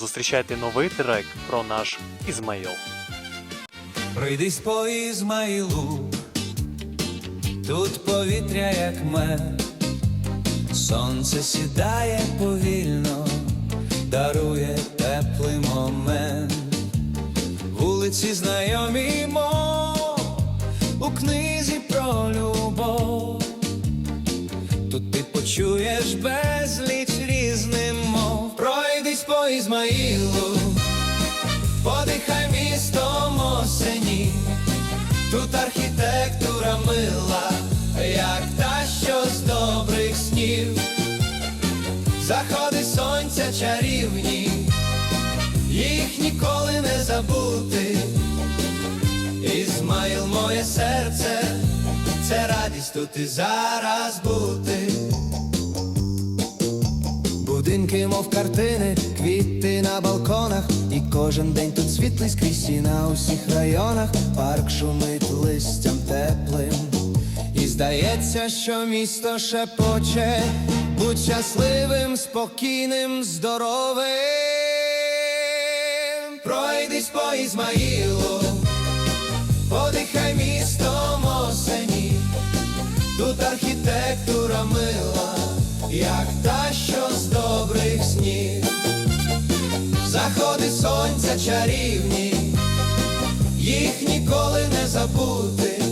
Зустрічайте новий трек про наш Ізмаїл. Пройдись по Ізмаїлу, тут повітря, як мед, сонце сідає повільно, дарує теплий момент, вулиці знайомі, мов у книзі про любов. Тут ти почуєш безліч Ізмаїлу, подихай містом осені, тут архітектура мила, як та, що з добрих снів, заходи сонця чарівні, їх ніколи не забути. Ізмаїл, моє серце, це радість тут і зараз бути. Будинки, мов картини, квіти на балконах, і кожен день тут світлий скрізь і на усіх районах, парк шумить листям теплим, і здається, що місто шепоче, будь щасливим, спокійним, здоровим. Пройдись по Ізмаїлу, подихай містом осені, тут архітектура мила, як та, що з добрих снів, заходи сонця чарівні, їх ніколи не забути.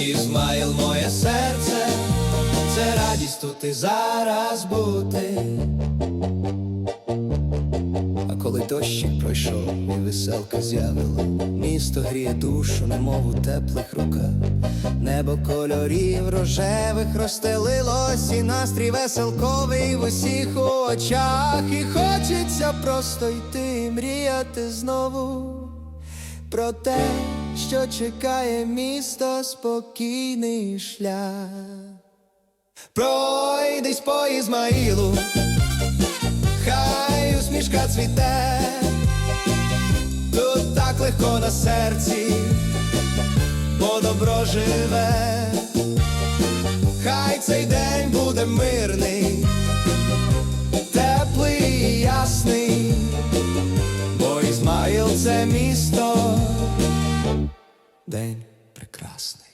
Ізмаїл, моє серце, це радість тут і зараз бути. Дощик пройшов і веселка з'явила, місто гріє душу, немов у теплих руках, небо кольорів рожевих розстелилось, і настрій веселковий в усіх очах, і хочеться просто йти, і мріяти знову про те, що чекає місто спокійний шлях. Пройдись по Ізмаїлу, хай усмішка цвіте, тут так легко на серці, бо добро живе, хай цей день буде мирний, теплий і ясний, бо Ізмаїл це місто, день прекрасний.